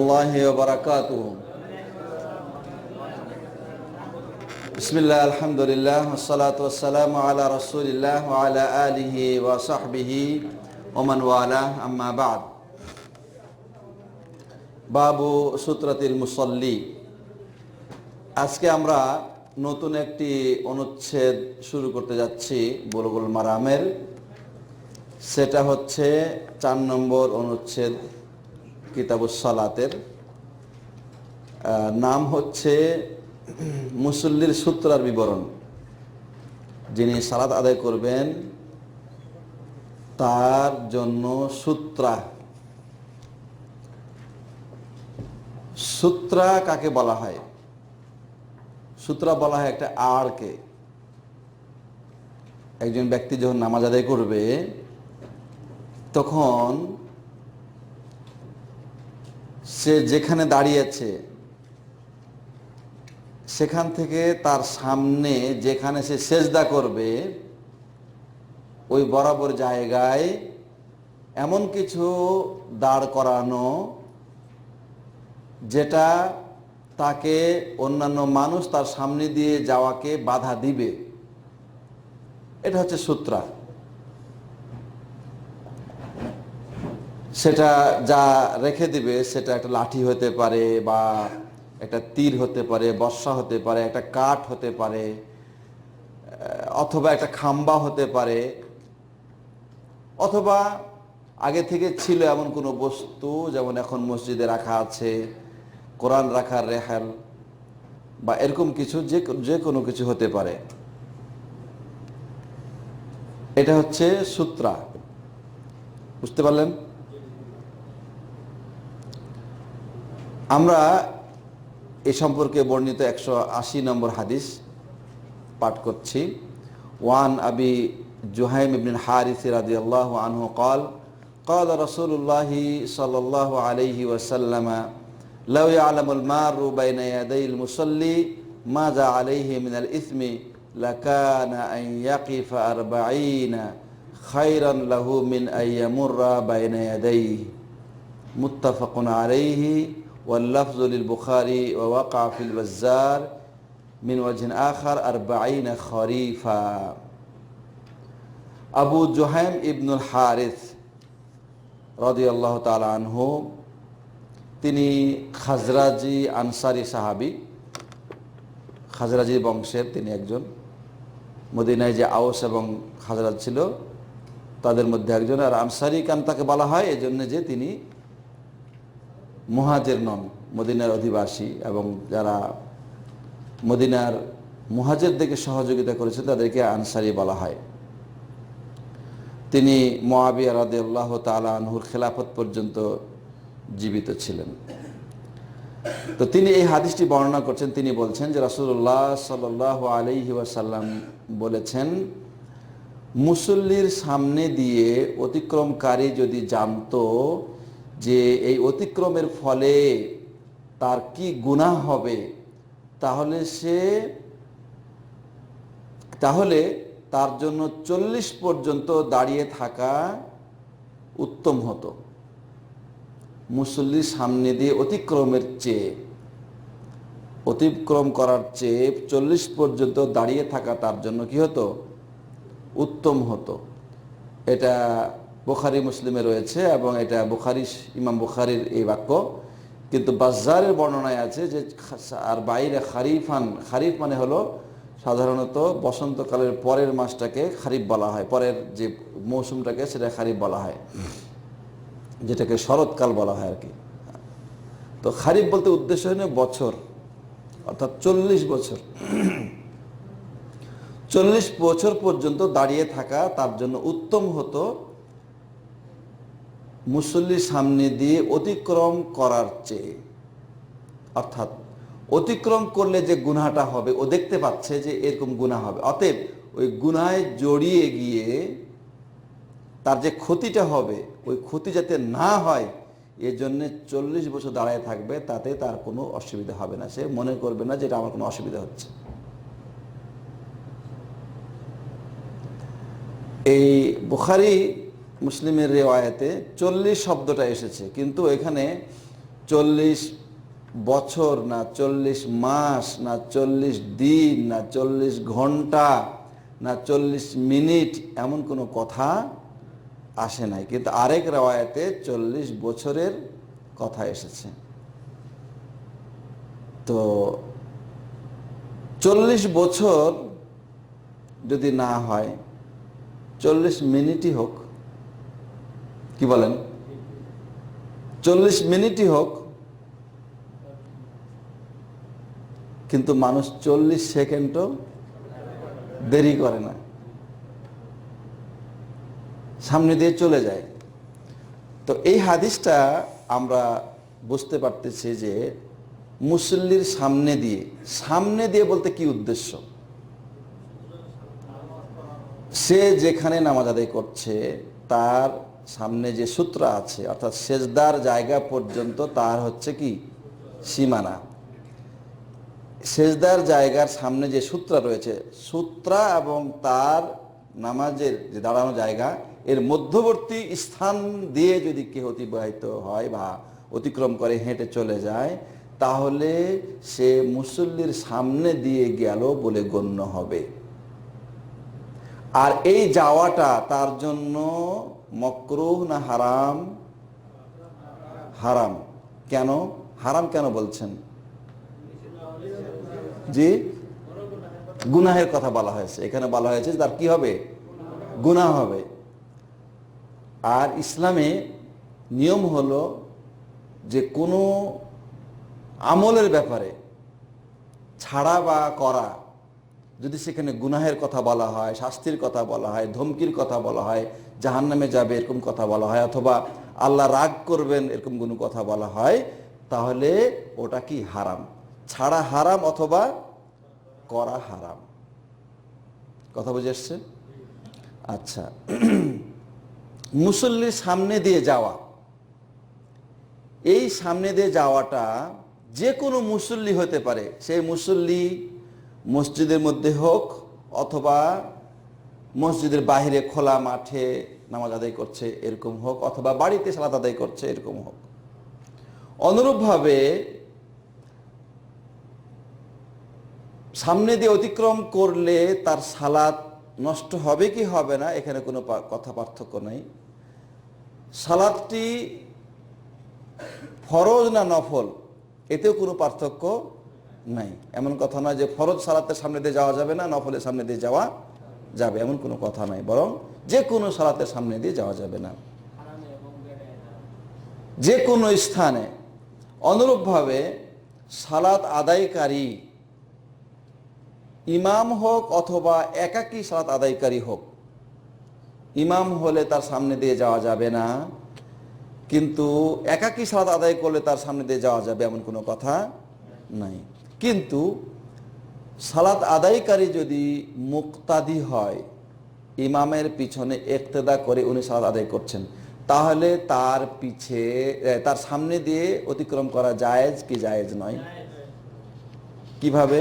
الله وبركاته بسم الله الحمد لله والصلاة والسلام على رسول الله وعلى آله وصحبه ومن والاه أما بعد বাবু সুত্রাতিল মুসল্লি আজকে আমরা নতুন একটি অনুচ্ছেদ শুরু করতে যাচ্ছি বুলবুল মারামের সেটা হচ্ছে চার নম্বর অনুচ্ছেদ কিতাবুস সালাতের নাম হচ্ছে মুসল্লির সূত্রার বিবরণ। যিনি সালাত আদায় করবেন, তার জন্য সূত্রা। সূত্রা কাকে বলা হয়? সূত্রা বলা হয় একটা আড়কে একজন ব্যক্তি যখন নামাজ আদায় করবে, তখন সে যেখানে দাঁড়িয়েছে, সেখান থেকে তার সামনে যেখানে সে সেজদা করবে, ওই বরাবর জায়গায় এমন কিছু দাঁড় করানো যেটা তাকে অন্যান্য মানুষ তার সামনে দিয়ে যাওয়াকে বাধা দিবে। এটা হচ্ছে সূত্রা। সেটা যা রেখে দিবে, সেটা একটা লাঠি হতে পারে বা একটা তীর হতে পারে, বর্ষা হতে পারে, একটা কাঠ হতে পারে অথবা একটা খাম্বা হতে পারে, অথবা আগে থেকে ছিল এমন কোনো বস্তু, যেমন এখন মসজিদে রাখা আছে, কোরআন রাখার রেহাল বা এরকম কিছু, যে যে কোনো কিছু হতে পারে। এটা হচ্ছে সূত্রা। বুঝতে পারলেন? আমরা এ সম্পর্কে বর্ণিত একশো আশি নম্বর হাদিস পাঠ করছি ওয়ান আবি জুহাইম ইবন হারিস রাদিয়াল্লাহ আনহু قال قال رسول الله صلى الله عليه وسلم لو يعلم المار بين يدي المصلي ماذا عليه من الإثم لكان أن يقف أربعين خيرا له من أن يمر بين يديه متفق عليه واللفظ للبخاري ووقع في البزار من وجه آخر أربعين خريفا আবু জোহাইম ইবনুল হারিস রদিয়াল্লাহ তালা আনহু তিনি খাজরাজি আনসারি সাহাবি খাজরাজি বংশের তিনি একজন মদিনায় যে আউস এবং খাজরাজ ছিল তাদের মধ্যে একজন আর আনসারি কান তাকে বলা হয় এজন্য যে তিনি মুহাজের নন, মদিনার অধিবাসী এবং যারা মদিনার মুহাজেরদেরকে সহযোগিতা করেছে তাদেরকে আনসারি বলা হয়। তিনি মোয়াবিয়া রাদিয়াল্লাহ তালা আনহুর খেলাফত পর্যন্ত জীবিত ছিলেন। তো তিনি এই হাদিসটি বর্ণনা করছেন, তিনি বলছেন যে রাসূলুল্লাহ সাল্লাহ আলাইহি ওয়াসাল্লাম বলেছেন, মুসল্লির সামনে দিয়ে অতিক্রমকারী যদি জানতো যে এই অতিক্রমের ফলে তার কি গুনাহ হবে, তাহলে সে, তাহলে তার জন্য চল্লিশ পর্যন্ত দাঁড়িয়ে থাকা উত্তম হতো। মুসল্লির সামনে দিয়ে অতিক্রমের চেয়ে, অতিক্রম করার চেয়ে চল্লিশ পর্যন্ত দাঁড়িয়ে থাকা তার জন্য কি হতো? উত্তম হতো। এটা বুখারি, মুসলিমে রয়েছে এবং এটা বুখারি, ইমাম বুখারির এই বাক্য। কিন্তু বাজারের বর্ণনায় আছে যে আর বাইরে খারিফান, খারিফ মানে হলো সাধারণত বসন্তকালের পরের মাসটাকে খারিফ বলা হয়। পরের যে মৌসুমটাকে সেটা খারিফ বলা হয়। যেটাকে শরৎকাল বলা হয় আর কি। তো খারিফ বলতে উদ্দেশ্য হয় বছর, অর্থাৎ চল্লিশ বছর। চল্লিশ বছর পর্যন্ত দাঁড়িয়ে থাকা তার জন্য উত্তম হতো মুসল্লির সামনে দিয়ে অতিক্রম করার চেয়ে, অর্থাৎ অতিক্রম করলে যে গুনাহটা হবে, ও দেখতে পাচ্ছে যে এরকম গুনাহ হবে। অতএব ওই গুনায় জড়িয়ে গিয়ে তার যে ক্ষতিটা হবে, ওই ক্ষতি যাতে না হয় এর জন্যে চল্লিশ বছর দাঁড়ায় থাকবে, তাতে তার কোনো অসুবিধা হবে না। সে মনে করবে না যে এটা আমার কোনো অসুবিধা হচ্ছে। এই বুখারি মুসলিমের রেওয়ায়তে চল্লিশ শব্দটা এসেছে, কিন্তু এখানে চল্লিশ বছর না চল্লিশ মাস না চল্লিশ দিন না চল্লিশ ঘণ্টা না চল্লিশ মিনিট এমন কোনো কথা আসে নাই, কিন্তু আরেক রেওয়ায়তে চল্লিশ বছরের কথা এসেছে। তো চল্লিশ বছর যদি না হয়, চল্লিশ মিনিটই হোক কি বলেন? চল্লিশ মিনিটই হোক। কিন্তু মানুষ চল্লিশ সেকেন্ডও দেরি করে না। সামনে দিয়ে চলে যায়। তো এই হাদিসটা আমরা বুঝতে পারতেছি যে মুসল্লির সামনে দিয়ে সামনে দিয়ে বলতে কি উদ্দেশ্য? সে যেখানে নামাজ আদায় করছে, তার সামনে যে সূত্র আছে, অর্থাৎ সেজদার জায়গা পর্যন্ত তার হচ্ছে কি? সীমানা। সেজদার জায়গার সামনে যে সূত্রা রয়েছে, সূত্রা এবং তার নামাজের যে দাঁড়ানো জায়গা, এর মধ্যবর্তী স্থান দিয়ে যদি কেউ অতিবাহিত হয় বা অতিক্রম করে হেঁটে চলে যায়, তাহলে সে মুসল্লির সামনে দিয়ে গেল বলে গণ্য হবে। আর এই যাওয়াটা তার জন্য মকরুহ না হারাম? হারাম। কেন? হারাম কেন বলছেন? জি? গুনাহের কথা বলা হয়েছে। এখানে বলা হয়েছে তার কি হবে? গুনাহ হবে। আর ইসলামে নিয়ম হলো যে কোনো আমলের ব্যাপারে ছাড়া বা করা, যদি সেখানে গুনাহের কথা বলা হয়, শাস্তির কথা বলা হয়, ধমকির কথা বলা হয় জাহান নামে যাবে এরকম কথা বলা হয়, অথবা আল্লাহ রাগ করবেন এরকম কোনো কথা বলা হয়, তাহলে ওটা কি হারাম? ছাড়া হারাম অথবা করা হারাম? কথা বুঝে এসছে? আচ্ছা। মুসল্লির সামনে দিয়ে যাওয়া। এই সামনে দিয়ে যাওয়াটা যে কোনো মুসল্লি হতে পারে, সেই মুসল্লি মসজিদের মধ্যে হোক অথবা মসজিদের বাইরে খোলা মাঠে নামাজ আদায় করছে এরকম হোক, অথবা বাড়িতে সালাত আদায় করছে এরকম হোক। অনুরূপভাবে সামনে দিয়ে অতিক্রম করলে তার সালাত নষ্ট হবে কি হবে না, এখানে কোনো কথা পার্থক্য নেই। সালাদটি ফরজ না নফল, এতেও কোনো পার্থক্য নাই। এমন কথা নয় যে ফরজ সালাতের সামনে দিয়ে যাওয়া যাবে না, নফলের সামনে দিয়ে যাওয়া যাবে, এমন কোনো কথা নাই। বরং যে কোনো সালাতের সামনে দিয়ে যাওয়া যাবে না। যে কোনো স্থানে অনুরূপভাবে সালাত আদায়কারী ইমাম হোক অথবা একাকী সালাত আদায়কারী হোক, ইমাম হলে তার সামনে দিয়ে যাওয়া যাবে না। কিন্তু একাকী সালাত আদায় করলে তার সামনে দিয়ে যাওয়া যাবে, এমন কোনো কথা নাই। কিন্তু সালাত আদায়কারী যদি মুক্তাদি হয়, ইমামের পিছনে একতেদা করে উনি সালাত আদায় করছেন, তাহলে তার পিছে তার সামনে দিয়ে অতিক্রম করা জায়েজ কি জায়েজ নয়? কীভাবে?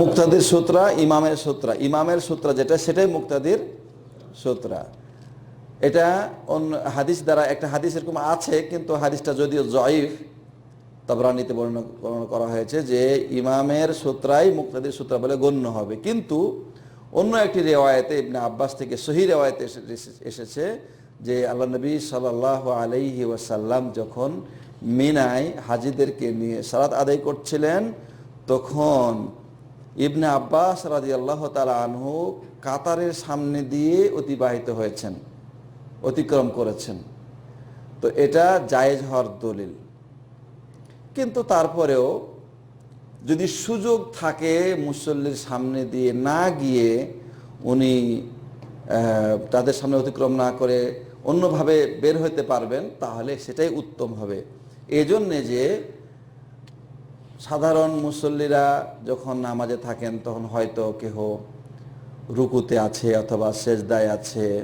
মুক্তাদির সূত্রা, ইমামের সূত্রা ইমামের সূত্রা যেটা, সেটাই মুক্তাদির সূত্রা। এটা অন্য হাদিস দ্বারা একটা হাদিস এরকম আছে, কিন্তু হাদিসটা যদিও জয়ীফ, তবরানিতে বর্ণনা করা হয়েছে যে ইমামের সূত্রাই মুক্তাদির সূত্রা বলে গণ্য হবে। কিন্তু অন্য একটি রেওয়ায়তে ইবনে আব্বাস থেকে সহি রেওয়ায়তে এসে- এসেছে যে আল্লাহ নবী সাল্লাহ আলাইহি ওয়াসাল্লাম যখন মিনায় হাজিদেরকে নিয়ে সালাত আদায় করছিলেন, তখন ইবনে আব্বাস রাজি আল্লাহ তালা আনহু কাতারের সামনে দিয়ে অতিবাহিত হয়েছেন। অতিক্রম করেছেন। তো এটা জায়েজ হওয়ার দলিল। কিন্তু তারপরেও যদি সুযোগ থাকে মুসল্লির সামনে দিয়ে না গিয়ে উনি তাদের সামনে অতিক্রম না করে অন্যভাবে বের হতে পারবেন, তাহলে সেটাই উত্তম হবে। এজন্যে যে সাধারণ মুসল্লিরা যখন নামাজে থাকেন, তখন হয়তো কেহ রুকুতে আছে অথবা সেজদায় আছে।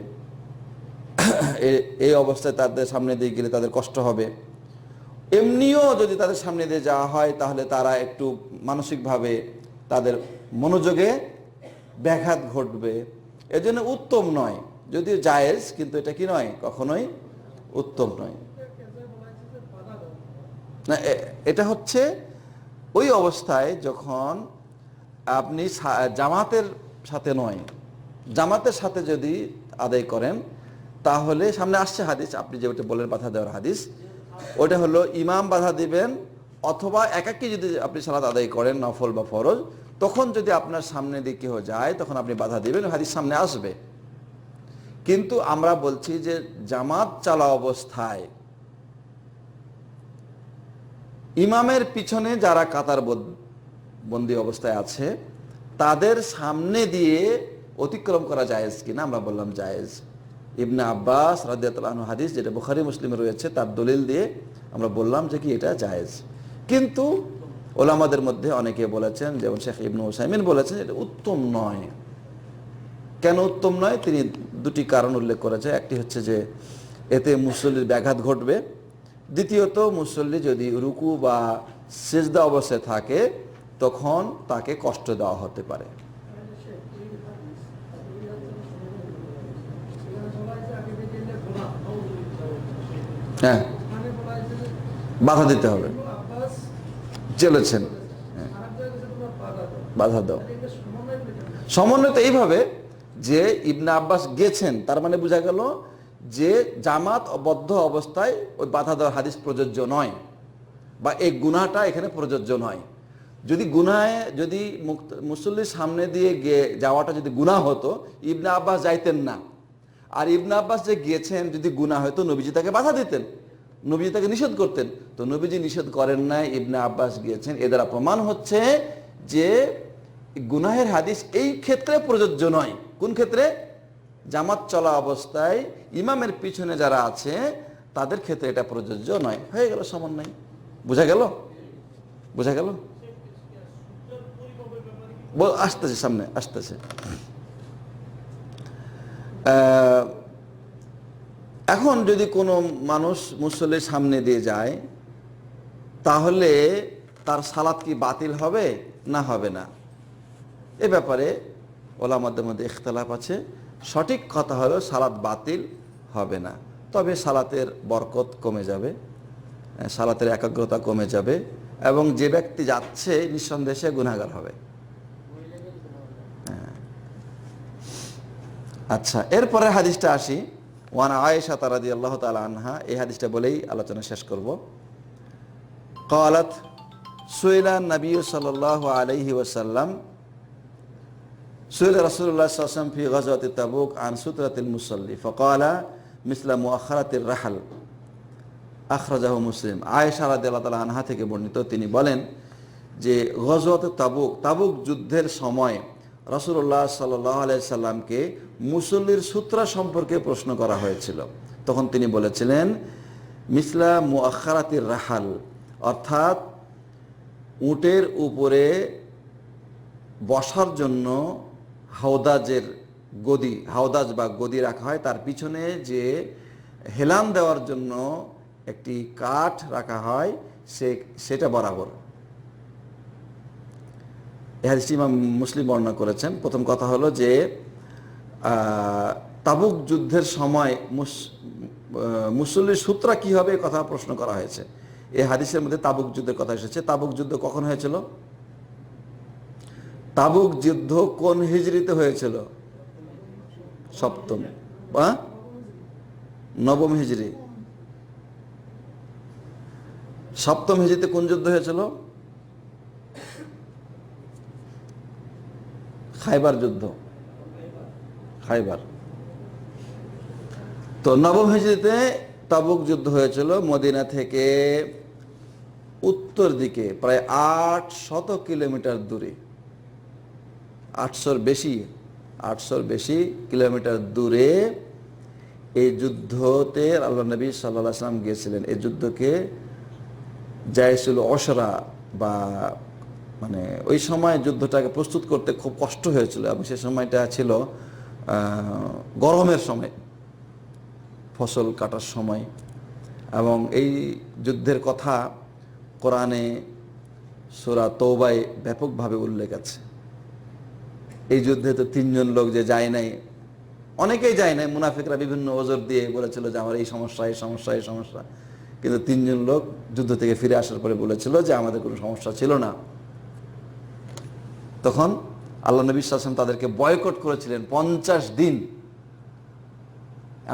এই অবস্থায় তাদের সামনে দিয়ে গেলে তাদের কষ্ট হবে। এমনিও যদি তাদের সামনে দিয়ে যাওয়া হয়, তাহলে তারা একটু মানসিকভাবে তাদের মনোযোগে ব্যাঘাত ঘটবে। এজন্য উত্তম নয়। যদিও জায়েজ, কিন্তু এটা কি নয়? কখনোই উত্তম নয়। না এটা হচ্ছে ওই অবস্থায় যখন আপনি জামাতের সাথে নয়। জামাতের সাথে যদি আদায় করেন তাহলে সামনে আসছে হাদিস, আপনি যেটা বলেন বাধা দেওয়ার হাদিস ওটা হলো ইমাম বাধা দিবেন, অথবা একাকি যদি আপনি সালাত আদায় করেন, নফল বা ফরজ, তখন যদি আপনার সামনে দিয়ে কেউ যায়, তখন আপনি বাধা দিবেন, হাদিস সামনে আসবে। কিন্তু আমরা বলছি যে জামাত চালা অবস্থায়, ইমামের পিছনে যারা কাতার বন্দি অবস্থায় আছে, তাদের সামনে দিয়ে অতিক্রম করা জায়েজ কিনা, আমরা বললাম জায়েজ। ইবনে আব্বাস রাদিয়াতুল্লাহ হাদিস, যেটা বুখারি, মুসলিমে রয়েছে, তার দলিল দিয়ে আমরা বললাম যে কি এটা জায়েজ। কিন্তু ওলামাদের মধ্যে অনেকে বলেছেন, যেমন শেখ ইবনু হুসাইমিন বলেছেন, এটা উত্তম নয়। কেন উত্তম নয়? তিনি দুটি কারণ উল্লেখ করেছে। একটি হচ্ছে যে, এতে মুসল্লির ব্যাঘাত ঘটবে। দ্বিতীয়ত, মুসল্লি যদি রুকু বা সেজদা অবস্থায় থাকে, তখন তাকে কষ্ট দেওয়া হতে পারে। হ্যাঁ। বাধা দিতে হবে। চলেছেন। হ্যাঁ, বাধা দাও। সমন্বয় তো এইভাবে যে ইবনে আব্বাস গেছেন তার মানে বোঝা গেল যে জামাত বদ্ধ অবস্থায় ওই বাধা দেওয়ার হাদিস প্রযোজ্য নয় বা এই গুনাহটা এখানে প্রযোজ্য নয়। যদি গুনায় যদি মুসল্লির সামনে দিয়ে যাওয়াটা যদি গুনাহ হতো ইবনে আব্বাস যাইতেন না। আর ইবনে আব্বাস যে গিয়েছেন, যদি গুনাহ হতো নবীজি তাকে বাধা দিতেন। নবীজি তাকে নিষেধ করতেন। তো নবীজি নিষেধ করেন নাই, ইবনে আব্বাস গিয়েছেন। এ দ্বারা প্রমাণ হচ্ছে যে গুনাহের হাদিস এই ক্ষেত্রে প্রযোজ্য নয়। কোন ক্ষেত্রে? জামাত চলা অবস্থায় ইমামের পিছনে যারা আছে, তাদের ক্ষেত্রে এটা প্রযোজ্য নয়। হয়ে গেল সমন্বয়। বোঝা গেল? বোঝা গেল? আসতেছে সামনে, আসতেছে। এখন যদি কোনো মানুষ মুসল্লির সামনে দিয়ে যায়, তাহলে তার সালাত কি বাতিল হবে না হবে না? এ ব্যাপারে ওলামাদের মধ্যে ইখতলাফ আছে। সঠিক কথা হলো সালাত বাতিল হবে না। তবে সালাতের বরকত কমে যাবে সালাতের একাগ্রতা কমে যাবে এবং যে ব্যক্তি যাচ্ছে, নিঃসন্দেহে গুণাগার হবে। আচ্ছা এরপরে হাদিসটা আসি। ওয়ান আয়েশা তারাদি আল্লাহ তালা আনহা, এই হাদিসটা বলেই আলোচনা শেষ করব। কওয়ালাত সুইলা নবী সাল আলহি ওসাল্লাম সুইল রসুল্লাহ সাল্লাম ফি গজরত তাবুক আন সুতরাতিল মুসল্লি, ফকালা মিসলা মুআখারাতির রাহাল। আখরাজাহ মুসলিম। আয়েশা রাদি আল্লাহ তালা আনহা থেকে বর্ণিত, তিনি বলেন যে গজরত তাবুক তাবুক যুদ্ধের সময় আলাইহি সাল্লামকে মুসল্লির সূত্রা সম্পর্কে প্রশ্ন করা হয়েছিল। তখন তিনি বলেছিলেন, মিসলা মুআখারাতির রাহাল অর্থাৎ উটের উপরে বসার জন্য হাওদাজের গদি, হাওদাজ বা গদি রাখা হয়, তার পিছনে যে হেলান দেওয়ার জন্য একটি কাঠ রাখা হয়, সে, সেটা বরাবর। হাদিসটি ইমাম মুসলিম বর্ণনা করেছেন। প্রথম কথা হলো যে তাবুক যুদ্ধের সময় মুসল্লির সূত্রা কি হবে এ কথা প্রশ্ন করা হয়েছে। এই হাদিসের মধ্যে তাবুক যুদ্ধের কথা এসেছে। তাবুক যুদ্ধ কখন হয়েছিল? তাবুক যুদ্ধ কোন হিজড়িতে হয়েছিল? সপ্তম। বা নবম হিজড়ি সপ্তম হিজড়িতে কোন যুদ্ধ হয়েছিল? খাইবার যুদ্ধ। খাইবার। তো নবম হিজড়িতে তাবুক যুদ্ধ হয়েছিল। মদিনা থেকে উত্তর দিকে প্রায় আট শত কিলোমিটার দূরে। আটশোর বেশি আটশোর বেশি কিলোমিটার দূরে এই যুদ্ধতে আল্লাহ নবী সাল্লাহ সাল্লাম গিয়েছিলেন। এই যুদ্ধকে জায়সুল অসরা বা মানে ওই সময় যুদ্ধটাকে প্রস্তুত করতে খুব কষ্ট হয়েছিল এবং সে সময়টা ছিল গরমের সময়, ফসল কাটার সময়। এবং এই যুদ্ধের কথা কোরআনে সোরা তৌবায় ব্যাপকভাবে উল্লেখ আছে। এই যুদ্ধে তো তিনজন লোক যে যায় নাই, অনেকেই যায় নাই, মুনাফিকরা বিভিন্ন ওজোর দিয়ে বলেছিল যে আমার এই সমস্যা এই সমস্যা এই সমস্যা। কিন্তু তিনজন লোক যুদ্ধ থেকে ফিরে আসার পরে বলেছিল যে আমাদের কোনো সমস্যা ছিল না। তখন আল্লাহ নবী শাসন তাদেরকে বয়কট করেছিলেন পঞ্চাশ দিন।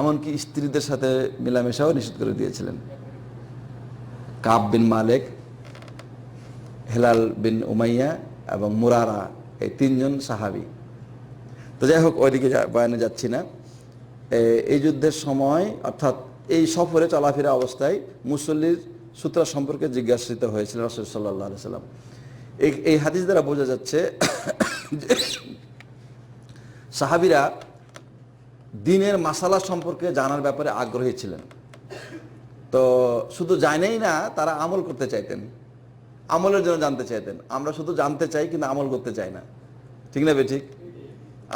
এমনকি স্ত্রীদের সাথে মেলামেশাও নিষেধ করে দিয়েছিলেন। কাব বিন মালেক, হেলাল বিন উমাইয়া এবং মুরারা এই তিনজন সাহাবি। তো যাই হোক, ওইদিকে বয়ানে যাচ্ছি না। এই যুদ্ধের সময়, অর্থাৎ এই সফরে চলাফেরা অবস্থায় মুসল্লির সূত্র সম্পর্কে জিজ্ঞাসিত হয়েছিল রসুল সাল্লাহ সাল্লাম এই হাদিস দ্বারা বোঝা যাচ্ছে সাহাবিরা দিনের মাসালা সম্পর্কে জানার ব্যাপারে আগ্রহী ছিলেন। তো শুধু জানেই না, তারা আমল করতে চাইতেন। আমলের জন্য জানতে চাইতেন। আমরা শুধু জানতে চাই কিন্তু আমল করতে চাই না। ঠিক না ঠিক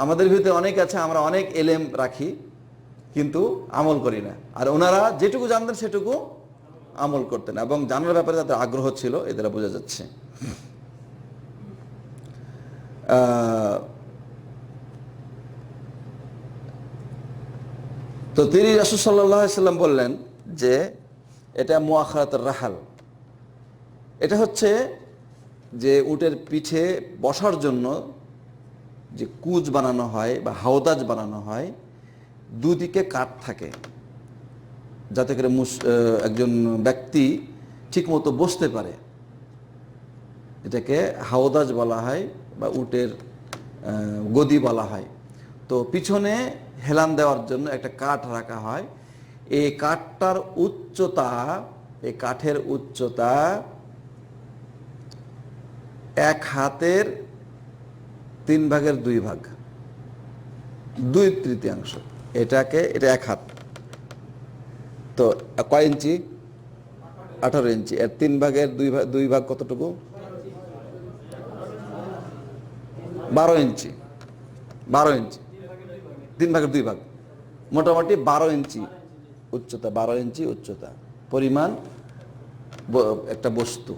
আমাদের ভিতরে অনেক আছে, আমরা অনেক এলেম রাখি, কিন্তু আমল করি না। আর ওনারা যেটুকু জানতেন সেটুকু আমল করতেন এবং জানার ব্যাপারে তাদের আগ্রহ ছিল এদের বোঝা যাচ্ছে। তো তিনি রাসুল সাল্লাম বললেন যে এটা মোয়াখারাত রাহাল। এটা হচ্ছে যে উটের পিঠে বসার জন্য যে কুচ বানানো হয় বা হাওদাজ বানানো হয়, দুদিকে কাঠ থাকে। যাতে করে একজন ব্যক্তি ঠিকমতো বসতে পারে। এটাকে হাওদাজ বলা হয় বা উটের গদি বলা হয়। তো পিছনে হেলান দেওয়ার জন্য একটা কাঠ রাখা হয়। এই কাঠটার উচ্চতা, এই কাঠের উচ্চতা এক হাতের তিন ভাগের দুই ভাগ। দুই তৃতীয়াংশ। এটাকে, এটা এক হাত। তো কয় ইঞ্চি? আঠারো ইঞ্চি। এর তিন ভাগের দুই ভাগ দুই ভাগ কতটুকু? বারো ইঞ্চি বারো ইঞ্চি, তিন ভাগের দুই ভাগ। মোটামুটি বারো ইঞ্চি উচ্চতা, বারো ইঞ্চি উচ্চতা। পরিমাণ একটা বস্তু।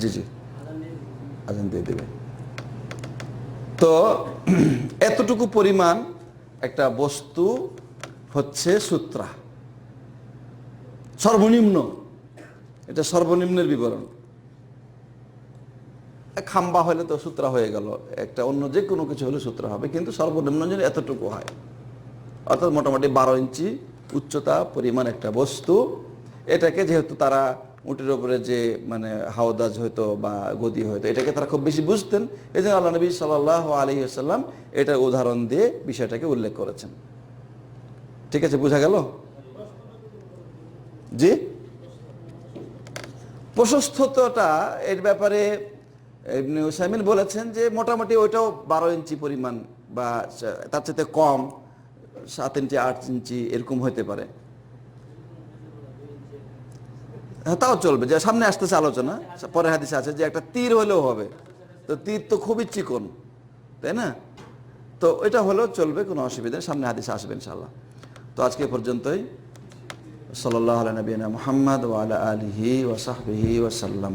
জি জি। আজান দিয়ে দেবে তো এতটুকু পরিমাণ একটা বস্তু হচ্ছে সূত্রা। সর্বনিম্ন। এটা সর্বনিম্নের বিবরণ। খাম্বা হলে তো সূত্রা হয়ে গেল। একটা অন্য যে কোনো কিছু হলে সূত্র হবে, কিন্তু সর্বনিম্ন যেন এতটুকু হয়, অর্থাৎ মোটামুটি বারো ইঞ্চি উচ্চতা পরিমাণ একটা বস্তু, এটাকে যেহেতু তারা উটের উপরে যে মানে হাওদাজ হয়তো বা গদি হয়তো, এটাকে তারা খুব বেশি বুঝতেন এই জন্য আল্লাহ নবী সাল্লাহ আলী আসাল্লাম এটার উদাহরণ দিয়ে বিষয়টাকে উল্লেখ করেছেন। ঠিক আছে, বোঝা গেল? জি? প্রশস্ততা এর ব্যাপারে ইবনে বলেছেন যে মোটামুটি ওইটাও বারো ইঞ্চি পরিমাণ বা তার চাইতে কম সাত ইঞ্চি, আট ইঞ্চি এরকম হতে পারে। হ্যাঁ তাও চলবে। যে সামনে আসতেছে আলোচনা পরে হাদিসে আছে যে একটা তীর হলেও হবে। তো তীর তো খুবই চিকন, তাই না? তো এটা হলেও চলবে, কোনো অসুবিধা সামনে হাদিসে আসবে ইনশাল্লাহ তো আজকে পর্যন্তই। সাল্লাহ আলা নবীনা মোহাম্মদ ওয়ালা আলিহি ওসাহবিহি ওসাল্লাম